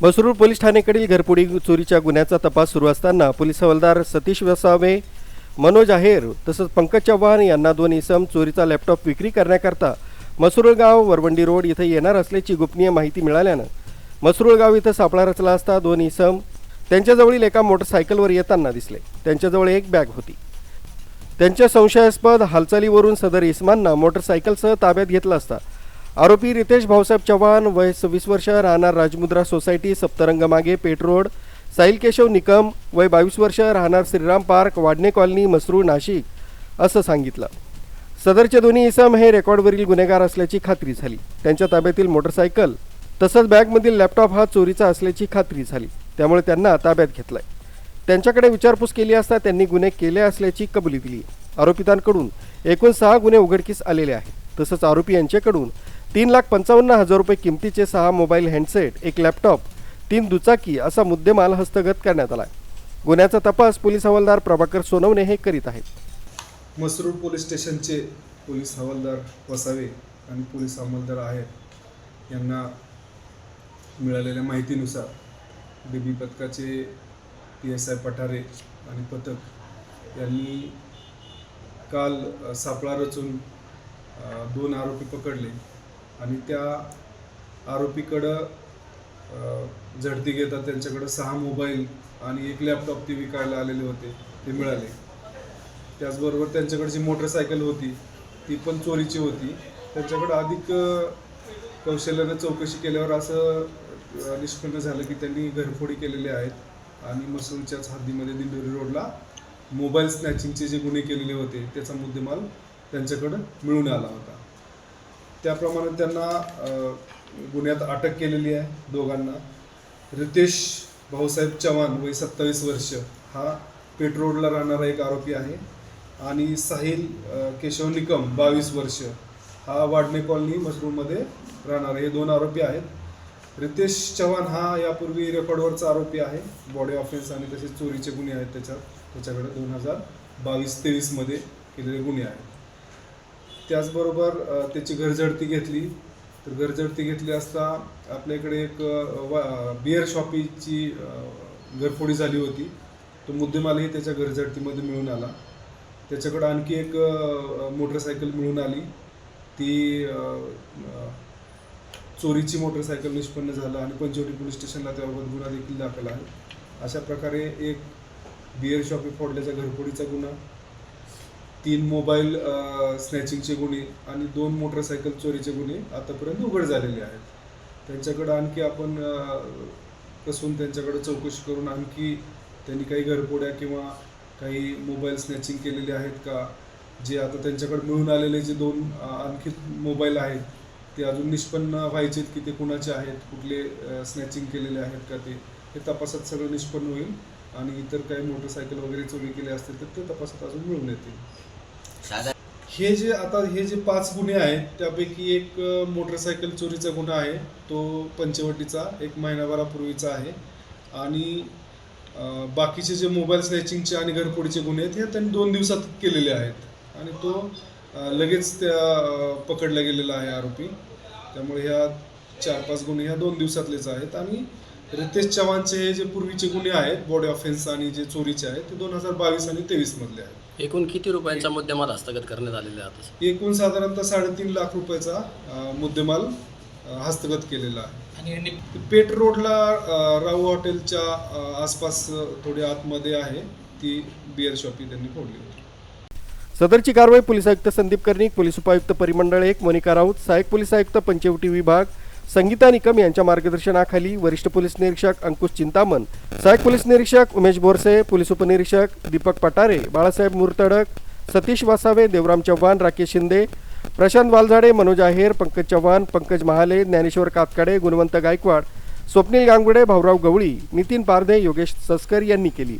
Masroor police ठाणेकडील घरपुडी चोरीच्या गुन्ह्याचा तपास सुरू असताना पोलीस हवालदार सतीश वसावे मनोज आहेर तसंच पंकज चव्हाण यांना दोन इसम चोरीचा लॅपटॉप विक्री करण्याकरता मसरूळगाव वरवंडी रोड इथं येणार असल्याची गोपनीय माहिती मिळाल्यानं मसरूळगाव इथं सापळा रचला असता दोन इसम त्यांच्याजवळील एका मोटरसायकलवर येताना दिसले. त्यांच्याजवळ एक बॅग होती. त्यांच्या संशयास्पद हालचालीवरून सदर इस्मांना मोटरसायकलसह ताब्यात घेतला असता आरोपी रितेश भाऊसाहेब चव्हाण वय सव्वीस वर्ष राहणार राजमुद्रा सोसायटी सप्तरंग मागे पेठ रोड साहिल केशव निकम वय बावीस वर्ष राहणार श्रीराम पार्क वाडणे कॉलनी मसरू नाशिक असं सांगितलं. सदरचे दोन्ही इसम हे रेकॉर्डवरील गुन्हेगार असल्याची खात्री झाली. त्यांच्या ताब्यातील मोटरसायकल तसंच बॅगमधील लॅपटॉप हा चोरीचा असल्याची खात्री झाली. त्यामुळे त्यांना ताब्यात घेतलंय. त्यांच्याकडे विचारपूस केली असता त्यांनी गुन्हे केले असल्याची कबुली दिली. आरोपितांकडून एकूण सहा गुन्हे उघडकीस आलेले आहेत. तसंच आरोपी यांच्याकडून तीन लाख पंचावन्न हजार रुपये किमतीचे सहा मोबाईल हँडसेट एक लॅपटॉप तीन दुचाकी असा मुद्देमाल हस्तगत करण्यात आला गुन्ह्याचा तपास पोलीस हवालदार प्रभाकर सोनवणे हे करीत आहेत. मसरूड पोलीस स्टेशनचे पोलीस हवालदार वसावे आणि पोलीस अंमलदार आहेत यांना मिळालेल्या माहितीनुसार डी बी पथकाचे पी एस आय पठारे आणि पथक यांनी काल सापळा रचून दोन आरोपी पकडले. आणि त्या आरोपीकडं झडती घेतात त्यांच्याकडं सहा मोबाईल आणि एक लॅपटॉप ते विकायला आलेले होते ते मिळाले. त्याचबरोबर त्यांच्याकडे जी मोटरसायकल होती ती पण चोरीची होती. त्यांच्याकडं अधिक कौशल्यानं चौकशी केल्यावर असं निष्पन्न झालं की त्यांनी घरफोडी केलेले आहेत आणि मसूरच्याच हद्दीमध्ये दिंडोरी रोडला मोबाईल स्नॅचिंगचे जे गुन्हे केलेले होते त्याचा मुद्देमाल त्यांच्याकडं मिळून आला होता. त्याप्रमाणे त्यांना गुन्ह्यात अटक केलेली आहे दोघांना. रितेश भाऊसाहेब चव्हाण वय सत्तावीस वर्ष हा पेट रोडला राहणारा एक आरोपी आहे. आणि साहिल केशव निकम बावीस वर्ष हा वाडणे कॉलनी मशरूममध्ये राहणारे हे दोन आरोपी आहेत. रितेश चव्हाण हा यापूर्वी रेकॉर्डवरचा आरोपी आहे. बॉडी ऑफेन्स आणि तसेच चोरीचे गुन्हे आहेत त्याच्यात त्याच्याकडे दोन हजार बावीस तेवीसमध्ये केलेले गुन्हे आहेत. त्याचबरोबर त्याची घरझडती घेतली. तर घरझडती घेतली असता आपल्याकडे एक वा- बिअर शॉपीची घरफोडी झाली होती. तो मुद्देमालही त्याच्या घरझडतीमध्ये मिळून आला. त्याच्याकडं आणखी एक मोटरसायकल मिळून आली. ती चोरीची मोटरसायकल निष्पन्न झालं आणि पंचवटी पोलीस स्टेशनला त्याबाबत गुन्हा देखील दाखल आहे. अशा प्रकारे एक बिअर शॉपी फोडल्याच्या घरफोडीचा गुन्हा तीन मोबाईल स्नॅचिंगचे गुन्हे आणि दोन मोटरसायकल चोरीचे गुन्हे आतापर्यंत उघड झालेले आहेत. त्यांच्याकडं आणखी आपण कसून त्यांच्याकडं चौकशी करून आणखी त्यांनी काही घरपोड्या किंवा काही मोबाईल स्नॅचिंग केलेले आहेत का? जे आता त्यांच्याकडे मिळून आलेले जे दोन आणखी मोबाईल आहेत ते अजून निष्पन्न व्हायचेत की ते कुणाचे आहेत कुठले स्नॅचिंग केलेले आहेत का ते हे तपासात सगळं निष्पन्न होईल. आणि इतर काही मोटरसायकल वगैरे चोरी केले असतील तर ते तपासात अजून मिळून येतील. हे जे आता हे जे पाच गुन्हे आहेत त्यापैकी एक मोटरसायकल चोरीचा गुन्हा आहे तो पंचवटीचा एक महिनाभरापूर्वीचा आहे. आणि बाकीचे जे मोबाईल स्नॅचिंगचे आणि घरफोडीचे गुन्हे आहेत हे त्यांनी दोन दिवसात केलेले आहेत. आणि तो लगेच त्या पकडला गेलेला आहे आरोपी. त्यामुळे ह्या चार पाच गुन्हे ह्या दोन दिवसातलेच आहेत. आणि रितेश चव्हाणचे हे जे पूर्वीचे गुन्हे आहेत बॉडी ऑफेन्स आणि जे चोरीचे आहेत ते दोन हजार बावीस आणि तेवीसमधले आहेत. एकूण किती रुपयांचा मुद्देमाल हस्तगत करण्यात आलेला आहे आता? एकूण साधारणतः साडेतीन लाख रुपयाचा अ, मुद्देमाल अ, हस्तगत केलेला आहे. आणि पेठ रोडला अ, राहू हॉटेलच्या अ, आसपास अ, थोडी आतमध्ये आहे. ती बिअर शॉपी त्यांनी फोडली होती. सदरची कारवाई पोलीस आयुक्त संदीप कर्णिक पोलीस उपायुक्त परिमंडळ एक मोनिका राऊत सहाय्यक पोलीस आयुक्त पंचवटी विभाग संगीता निकम यांच्या मार्गदर्शनाखाली वरिष्ठ पोलीस निरीक्षक अंकुश चिंतामन सहाय्यक पोलीस निरीक्षक उमेश बोरसे पोलीस उपनिरीक्षक दीपक पटारे बाळासाहेब मुरतडक सतीश वासावे देवराम चव्हाण राकेश शिंदे प्रशांत वालझाडे मनोज आहेर पंकज चव्हाण पंकज महाले ज्ञानेश्वर कातकडे गुणवंत गायकवाड स्वप्नील गांगुडे भाऊराव गवळी नितीन पारधे योगेश सस्कर यांनी केली.